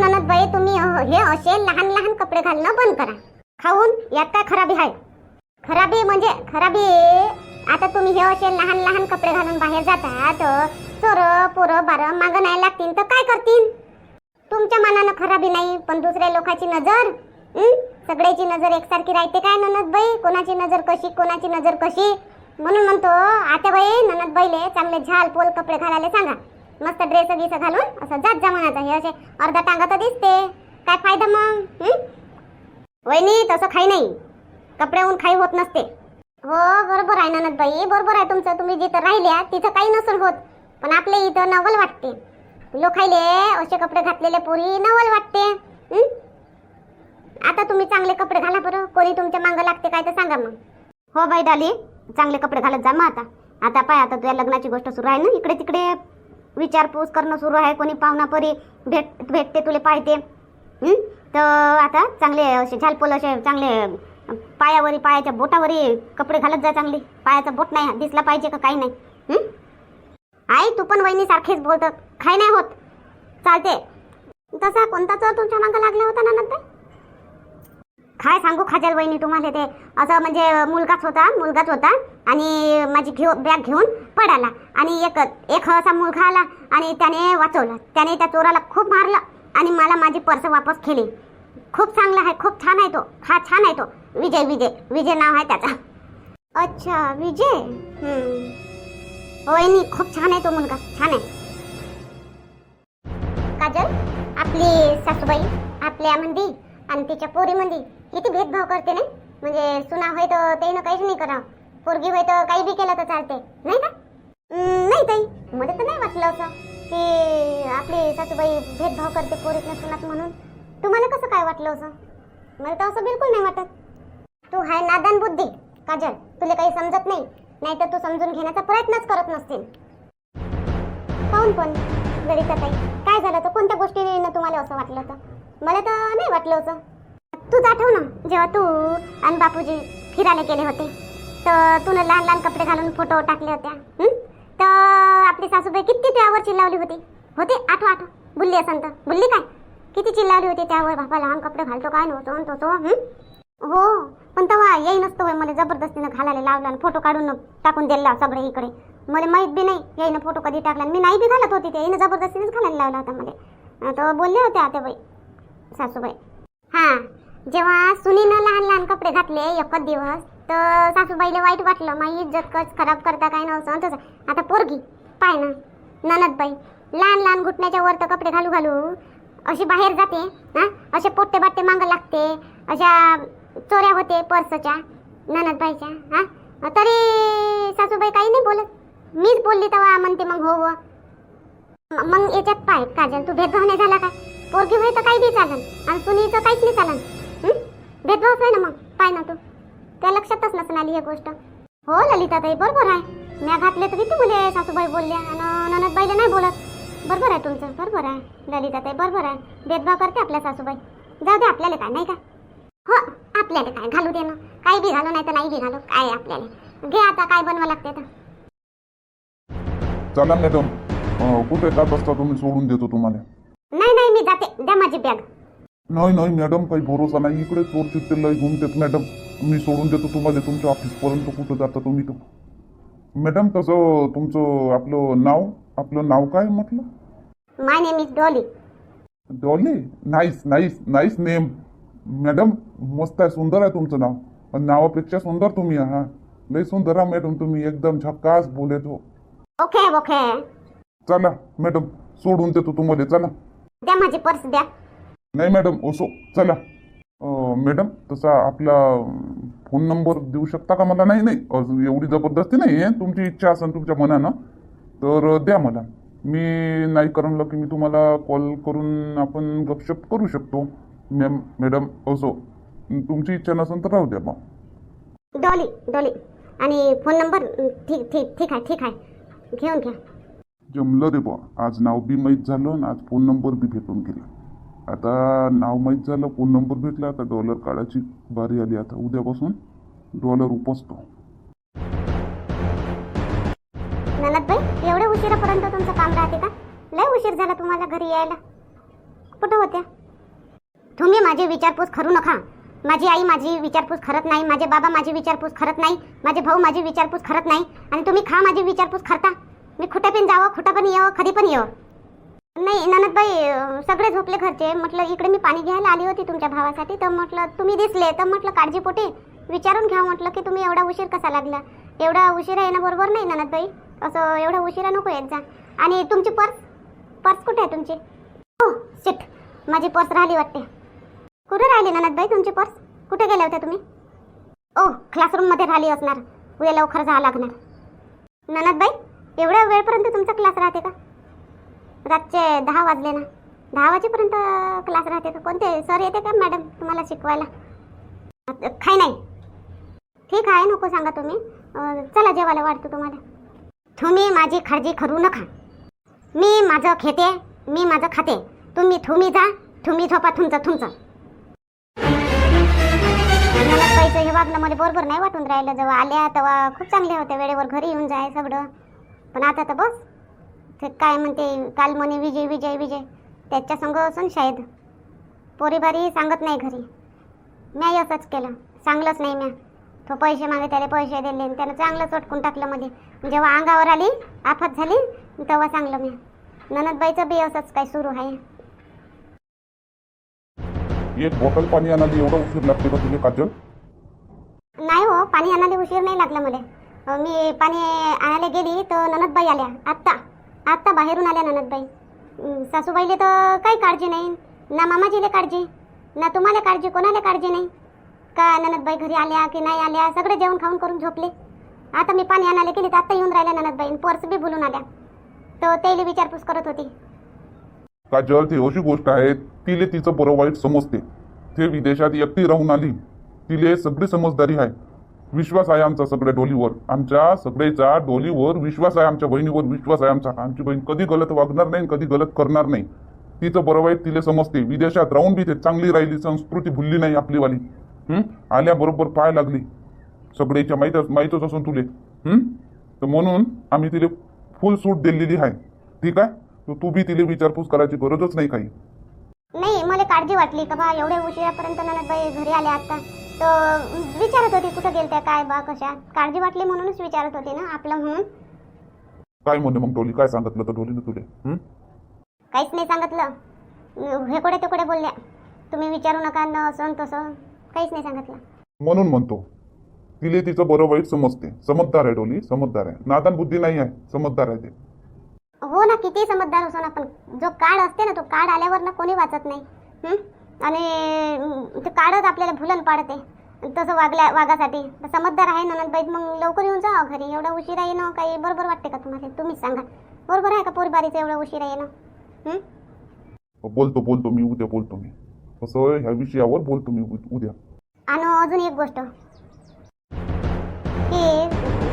ननदबाई तुम्ही हे असे लहान लहान कपडे घालणं बंद करा. खाऊन यात काय खराबी आहे. खराबी म्हणजे खराबी. आता तुम्ही हे असे लहान लहान कपडे घालून बाहेर जाता चोर पोरं बारं मागं नाही लागतील तर काय करतील? तुमच्या मनानं खराबी नाही पण दुसऱ्या लोकांची नजर? सगळ्याची नजर एकसारखी राहते काय ननदबाई कोणाची नजर कशी कोणाची नजर कशी? म्हणून म्हणतो आता बाई ननद ननदबाईले चांगले झाल पोल कपडे घालायला सांगा. मस्त ड्रेस गिस घालून असं जात जा हे असे अर्धा टांगा तर दिसते. काय फायदा मग वहिनी तसं खाई नाही. कपड्याहून खाई होत नसते. हो बरोबर आहे ननदबाई बरोबर आहे तुमचं. तुम्ही जिथं राहिल्या तिथं काही नसून होत. पण आपल्या इथं नवल वाटते. लोकायले असे कपडे घातलेले पोरी नवल वाटते. आता तुम्ही चांगले कपडे घाला बरं. कोणी तुमच्या मागं लागते काय तर सांगा मग. हो बाई डाली चांगले कपडे घालत जा मग आता. आता पाय आता तुझ्या लग्नाची गोष्ट सुरू आहे ना. इकडे तिकडे. विचारपूस करणं सुरू आहे. कोणी पाहुणा परी भेट भेटते तुले पाहते तर आता चांगले असे झालपोल असे चांगले पायावरी पायाच्या बोटावरी कपडे घालत जा चांगले. पायाचा बोट नाही दिसला पाहिजे का काही नाही. आई तू पण वहिनी सारखीच बोलत काही नाही होत. चालते. तसा कोणता तुमच्या मागं लागला होता ना नंतर? काय सांगू खाजल वहिनी तुम्हाला ते. असं म्हणजे मुलगाच होता मुलगाच होता. आणि माझी घेऊ बॅग घेऊन पडाला आणि एक एक असा मुलगा आला आणि त्याने वाचवलं. त्याने त्या चोराला खूप मारलं आणि मला माझी पर्स वापस केली. खूप चांगला आहे खूप छान आहे तो. हा छान आहे तो. विजय विजय. विजय नाव आहे त्याचा. अच्छा विजय? वहिनी खूप छान आहे तो मुलगा. छान आहे. काजल आपली सासूबाई आपल्या मंदी आणि तिच्या पोरीमध्ये किती भेदभाव करते नाही. म्हणजे सुना होय तर त्यानं काहीच नाही करा पोरगी होय तर काही बी केलं तर चालते. नाही का? नाही ताई. मला तर नाही वाटलं असं. की आपली सासूबाई भेदभाव करते पोरीत सुनात म्हणून. तुम्हाला कसं काय वाटलं असं? मला तर असं बिलकुल नाही वाटत. तू हाय नादान बुद्धी काजल. तुला काही समजत नाही. नाही तर तू समजून घेण्याचा प्रयत्नच करत नसतील पाहून पण ललिता ताई काय झालं तर कोणत्या गोष्टीने तुम्हाला असं वाटलं होतं? मला तर नाही वाटलं होतं. तूच आठव ना जेव्हा तू आणि बापूजी फिरायला गेले होते तर तुला लहान लहान कपडे घालून फोटो टाकले होत्या तर आपली सासूबाई किती त्यावर चिल्लावली होती. होते आठव आठव. बुलली असन तर. बुल्ली काय? किती चिल्लावली होती त्यावर. बापा लहान कपडे घालतो काय? नव्हतो तो हो? पण तेव्हा येई नसतो होय. मला जबरदस्तीनं घालायला लावला आणि फोटो काढून टाकून दिला सगळे इकडे. मला माहीत बी नाही येईनं फोटो कधी टाकला आणि मी नाही बी घालत होती ते. येईनं जबरदस्तीनेच घालायला लावला होता मला. तर बोलले होते आता बाई सासूबाई. हां जेव्हा सुनीनं लहान लहान कपडे घातले एकच दिवस तर सासूबाईला वाईट वाटलं माझी इज्जत कच खराब करता काय नव्हतं? तसं. आता पोरगी पाय ना ननदबाई लहान लहान घुटण्याच्या वर तर कपडे घालू घालू अशी बाहेर जाते हां? असे पोट्टे बाट्टे मागं लागते अशा चोऱ्या होते पर्सच्या ननदबाईच्या हां? तरी सासूबाई काही नाही बोलत. मीच बोलली तेव्हा म्हणते मग हो, हो. मग याच्यात पाय काजल तू भेदभाव नाही झाला काय? पोरगी होय तर काही नाही चालन आणि सुनीचं काहीच नाही चालन. भेदभावच आहे ना मग पाय ना तू. त्या लक्षातच नसून आली ही गोष्ट. हो ललिता ताई बरोबर आहे. म्या घातले तर किती मुले सासूबाई बोलल्या आणि ननदबाईला नाही बोलत. बरोबर आहे तुमचं बरोबर आहे. ललिता ताई बरोबर आहे. भेदभाव करते आपल्या सासूबाई. जाऊ दे आपल्याला काय नाही का? हो आपल्याला काय घालू दे ना. काही बी घालू नाही तर नाही बी घालू. काय आपल्याला? घे आता काय बनवा लागते तर. चला मॅडम कुठे जात असता तुम्ही? सोडून देतो तुम्हाला. नाही नाही मी जाते. द्या माझी बॅग नाही नाही मॅडम काही भरोसा नाही. इकडे चोर लय घेऊन देत मॅडम मी सोडून देतो तुम्हाला तुमच्या ऑफिसपर्यंत कुठं जाता तुम्ही तर. मॅडम तसं तुमचं आपलं नाव आपलं नाव काय म्हटलं? My name is Dolly Dolly nice nice nice name madam मस्त आहे सुंदर आहे तुमचं नाव. पण नावापेक्षा सुंदर तुम्ही हा लय सुंदर आहे मॅडम तुम्ही. एकदम झकास बोलत हो. ओके ओके चला मॅडम सोडून देतो तुम्हाला. चला. द्या माझी पर्स द्या. नाही मॅडम ओसो चला. मॅडम तसा आपला फोन नंबर देऊ शकता का मला? नाही नाही. अजून एवढी जबरदस्ती नाही आहे. तुमची इच्छा असेल तुमच्या मनानं तर द्या मला. मी नाही करमलं की मी तुम्हाला कॉल करून आपण गपशप करू शकतो. मॅम मॅडम असो. तुमची इच्छा नसेल तर राहू द्या मग डॉली डॉली. आणि फोन नंबर ठीक ठीक ठीक आहे ठीक आहे. घेऊन घ्या. जमलं रे बा आज नाव बी माहीत झालं आणि आज फोन नंबर बी भेटून गेला. आता नाव माहीत झालं फोन नंबर भेटला आता डॉलर काढायची बारी आली. आता उद्यापासून डॉलर उपसतो. ननदबाई एवढ्या उशिरापर्यंत तुमचं काम राहते का? लय उशीर झाला तुम्हाला घरी यायला. कुठं होत्या? तुम्ही माझे विचारपूस करू नका. माझी आई माझी विचारपूस करत नाही माझे बाबा माझी विचारपूस करत नाही माझे भाऊ माझी विचारपूस करत नाही. आणि तुम्ही खा माझी विचारपूस करता. मी कुठे पण जावं कुठं पण येवं कधी पण येवं. नाही ननदबाई सगळे झोपले घरचे. म्हटलं इकडे मी पाणी घ्यायला आली होती तुमच्या भावासाठी. तर म्हटलं तुम्ही दिसले. तर म्हटलं काळजीपोटी विचारून घ्या म्हटलं की तुम्ही एवढा उशीर कसा लागला? एवढा उशिरा येणं बरोबर नाही ननदबाई? असं एवढा उशिरा नको येत जा. आणि तुमची पर्स? पर्स कुठे आहे तुमची? हो शिट माझी पर्स राहिली वाटते. कुठे राहिली ननदबाई तुमची पर्स? कुठे गेल्या होत्या तुम्ही? ओ क्लासरूममध्ये राहिली असणार. उद्या लवकर जावं लागणार. ननदबाई एवढ्या वेळपर्यंत तुमचा क्लास राहते का? रातचे दहा वाजले ना. दहा वाजेपर्यंत क्लास राहते का? कोणते? सर येते का मॅडम तुम्हाला शिकवायला? काय नाही. ठीक आहे नको सांगा तुम्ही. अं, चला जेवायला वाढतो तुम्हाला. तुम्ही माझी काळजी करू नका. मी माझं खेते मी माझं खाते. तुम्ही तुम्ही जा तुम्ही झोपा तुमचं तुमचं. पैसे हे वागणं मला बरोबर नाही वाटून राहिलं. जेव्हा आल्या तेव्हा खूप चांगल्या होत्या वेळेवर घरी येऊन जाय सगळं. पण आता तर बस. ते काय म्हणते काल म्हणे विजय विजय विजय. त्याच्या संग असून शायद. पोरीबारी सांगत नाही घरी. म्याही असंच केलं. सांगलंच नाही म्या. तो पैसे मागे त्याला पैसे दिले आणि त्यानं चांगलं चटकून टाकलं मध्ये. जेव्हा अंगावर आली आफत झाली तेव्हा सांगलं मी ननदबाईचं बी असंच काय सुरू आहे. एक बॉटल पाणी आणायला एवढा उशीर लागते का तुझे काजल? नाही हो पाणी आणायला उशीर नाही लागला मला. मी पाणी आणायला गेली तर ननदबाई आल्या. आत्ता. आत्ता बाहेरून आल्या ननदबाई. सासूबाईले तर काही काळजी नाही. ना मामाजीले काळजी ना तुम्हाला काळजी कोणाला काळजी नाही. का ननदबाई घरी आल्या की नाही आल्या सगळे जेवण खाऊन करून झोपले. आता मी पाणी आणायला केली तर आत्ता येऊन राहिल्या ननदबाई पर्स बी भुलून आल्या. तर त्याला विचारपूस करत होती. काजल ती अशी गोष्ट आहे तिले तिचं बरं वाईट समजते. ते विदेशात एकटी राहून आली. तिले सगळी समजदारी आहे. विश्वास आहे आमचा सगळ्या डोलीवर. आमच्या सगळ्याचा डोलीवर विश्वास आहे आमच्या बहिणीवर विश्वास आहे आमचा. आमची बहीण कधी गलत वागणार नाही कधी गलत करणार नाही. तिचं बरोबर तिला समजते. विदेशात राहून बी ते चांगली राहिली संस्कृती भुलली नाही आपलीवाली. आल्याबरोबर पाय लागली. सगळ्याच्या माहीतच माहीतच असून तुले. तर म्हणून आम्ही तिले फुल सूट दिलेली आहे. ठीक आहे? तर तू बी तिले विचारपूस करायची गरजच नाही काही. नाही मला काळजी वाटली. का बा एवढ्या उशिरापर्यंत घरी आल्या आता. तर विचारत होती कुठं गेलत्या काय बा कशा? काळजी वाटली म्हणूनच विचारत होती ना आपलं म्हणून? काय म्हणे मग डोली? काय सांगितलं तर डोलीनं तुले? हं? काहीच नाही सांगितलं. हेकडे तिकडे बोलल्या. तुम्ही विचारू नका न असं न तसं. काहीच नाही सांगितलं. म्हणून म्हणतो. तिले तिचं बरं वाईट समजते. समजदार आहे डोली समजदार आहे. नादान बुद्धी नाही आहे समजदार आहे ते. हो ना किती समजदार असो ना पण जो काळ असते ना तो काळ आल्यावर ना कोणी वाचत नाही. हं? आणि ते काळच आपल्याला भुलन पाडते. तसं वागल्या वागासाठी. समजदार आहे ननदबाई मग लवकर येऊन जा घरी. एवढा उशिरा येणं काही बरोबर वाटते का तुम्हाला? तुम्हीच सांगा. बरोबर आहे का पोरबारीचं एवढं उशिरा येणं? हं? बोलतो बोलतो मी उद्या बोलतो मी. कसं ह्या विषयावर बोलतो मी उद्या. आणि अजून एक गोष्ट. की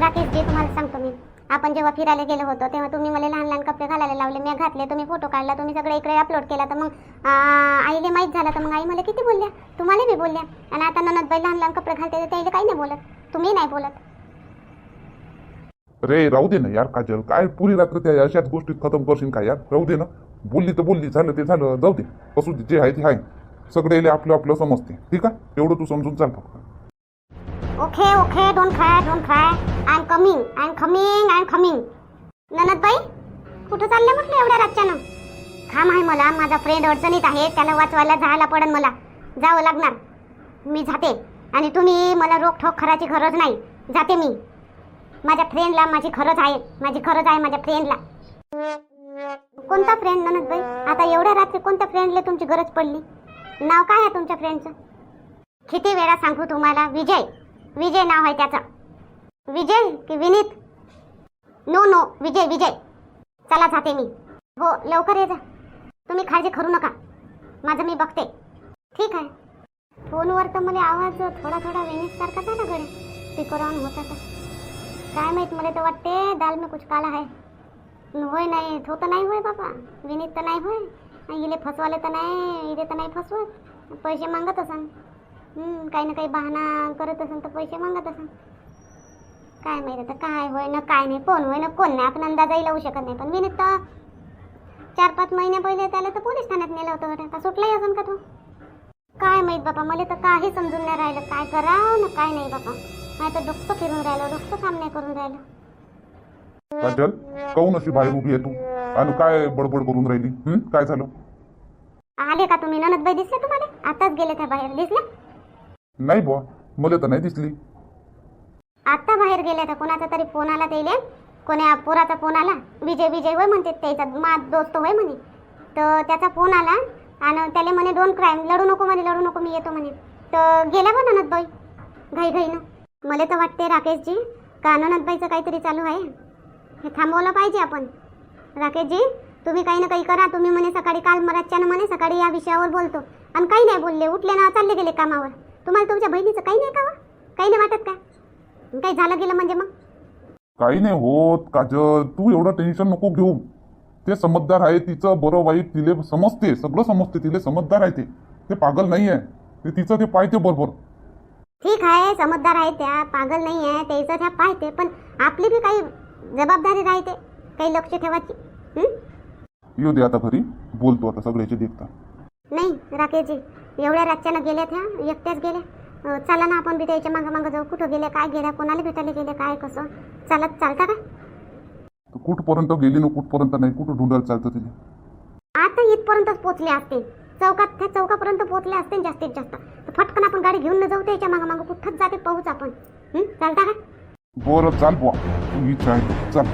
राकेशजी तुम्हाला सांगतो मी. आपण जेव्हा फिरायला गेलो होतो तेव्हा तुम्ही मला लहान लहान कपडे घालायला लावले मी घातले तुम्ही फोटो काढला तुम्ही सगळे इकडे अपलोड केला तर मग आईले माहीत झालं तर मग आई मला किती बोलल्या? तुम्हाला बी बोलल्या. आणि आता ननदबाई लहान लहान कपडे घालते तर त्याला काही नाही बोलत. तुम्ही नाही बोलत. रे राहू दे ना यार काजल. काय पुरी रात्र त्या अशाच गोष्टीत खतम करशील काय यार? राहू दे ना. बोलली तर बोलली झालं ते झालं जाऊ दे. असू दे जे आहे ते आहे. सगळे आपलं आपलं समजते. ठीक आहे? एवढं तू समजून चाल फक्त. Okay okay don't cry don't cry I am coming I am coming I am coming ननदबाई कुठं चालले म्हटलं एवढ्या रातच्यानं? काम आहे मला माझा फ्रेंड अडचणीत आहे त्याला वाचवायला जायला पडेल मला. जावं लागणार. मी जाते. आणि तुम्ही मला रोखठोक करायची गरज नाही. जाते मी. माझ्या फ्रेंडला माझी खरंच आहे. माझी खरंच आहे माझ्या फ्रेंडला कोणता फ्रेंड ननदबाई? आता एवढ्या रात्री कोणत्या फ्रेंडला तुमची गरज पडली? नाव काय आहे तुमच्या फ्रेंडचं किती वेळा सांगू तुम्हाला? विजय. विजय नाव आहे त्याचं. विजय की Vineet? No no Vijay Vijay. चला जाते मी. हो लवकर ये जा. तुम्ही काळजी करू नका. माझं मी बघते. ठीक आहे. फोनवर तर मला आवाज थोडा थोडा विनीत सारखा झाला गडे स्पीकर ऑन होता तर काय माहीत मला तर वाटते दाल में कुछ काला आहे होय नाही तो तर नाही होय बाबा. विनीत तर नाही होय. इले फसवाले तर नाही इले तर नाही फसवत. पैसे मागत असन काही ना काही बहाणा करत असेल तर पैसे मागत असेल काय माहिती आता काय होय ना काय नाही कोण होय ना कोण नाही. आपण अंदाजही लावू शकत नाही. पण विनीत तर चार पाच महिने पहिले त्याला तर पोलीस ठाण्यात नेलं होतं गड्या. का सुटलाही असून का तू? काय माहीत बाबा मला तर काही समजून नाही राहिलं. काय करावं ना काय नाही बाबा नाही तर डोकं फिरून राहिलं डोकं काम नाही करून राहिलं. काजल काऊन अशी बाहेर उभी आहे तू? आणि काय बडबड करून राहिली? हं? काय झालं? आले का तुम्ही? ननदबाई दिसले तुम्हाला? आताच गेले त्या बाहेर. दिसल्या? नाही बुवा मला तर नाही दिसली. आता बाहेर गेले तर कोणाचा तरी फोन आला त्याले. कोण्या पोराचा फोन आला? विजय विजय होय म्हणते त्याचा मा दोस्त होय म्हणे. तर त्याचा फोन आला आणि त्याला म्हणे दोन क्राईम लढू नको म्हणे लढू नको मी येतो म्हणे. तर गेल्या बा ननदबाई घाई घाईनं. मला तर वाटते राकेशजी का ननदबाईचं काहीतरी चालू आहे? हे थांबवलं पाहिजे आपण. राकेशजी तुम्ही काही ना काही करा. तुम्ही म्हणे सकाळी काल मराठच्यानं म्हणे सकाळी या विषयावर बोलतो. आणि काही नाही बोलले. उठले ना चालले गेले कामावर. तुम्हाला तुमच्या बहिणीचं काही नाही का हो? काही नाही वाटत का? काही झालं गेलं म्हणजे मग? काही नाही होत काजल. तू एवढं टेन्शन नको घेऊ. ते समजदार आहे तिचं बरं वाईट तिले समजते. सगळं समजते तिले समजदार आहे ते. ते पागल नाही आहे ते तिचं ते पाहते बरोबर. ठीक आहे समजदार आहे त्या. पागल नाही आहे त्याचं त्या पाहते पण आपली बी काही जबाबदारी राहते काही लक्ष ठेवायची. हं? येऊ दे आता घरी. बोलतो आता सगळ्याचे देखता. नाही राकेशजी. एवढ्या रातच्यानं गेल्या त्या एकट्याच गेल्या चला ना आपण बी त्याच्या मागं मागं जाऊ. कुठं गेल्या काय गेल्या कोणाला भेटायला गेल्या काय कसं? चालत चालता का? कुठपर्यंत गेली ना कुठपर्यंत नाही कुठं ढुंढायला चालतं तिने? आता इथपर्यंतच पोचले असते. चौकात त्या चौकापर्यंत पोचले असते जास्तीत जास्त. फटकन आपण गाडी घेऊन न जाऊ त्याच्या मागं मागं. कुठंच जाते पाहूच आपण. हं? चालता का? बरं चाल बुवा. तू हीच आहे. चाल.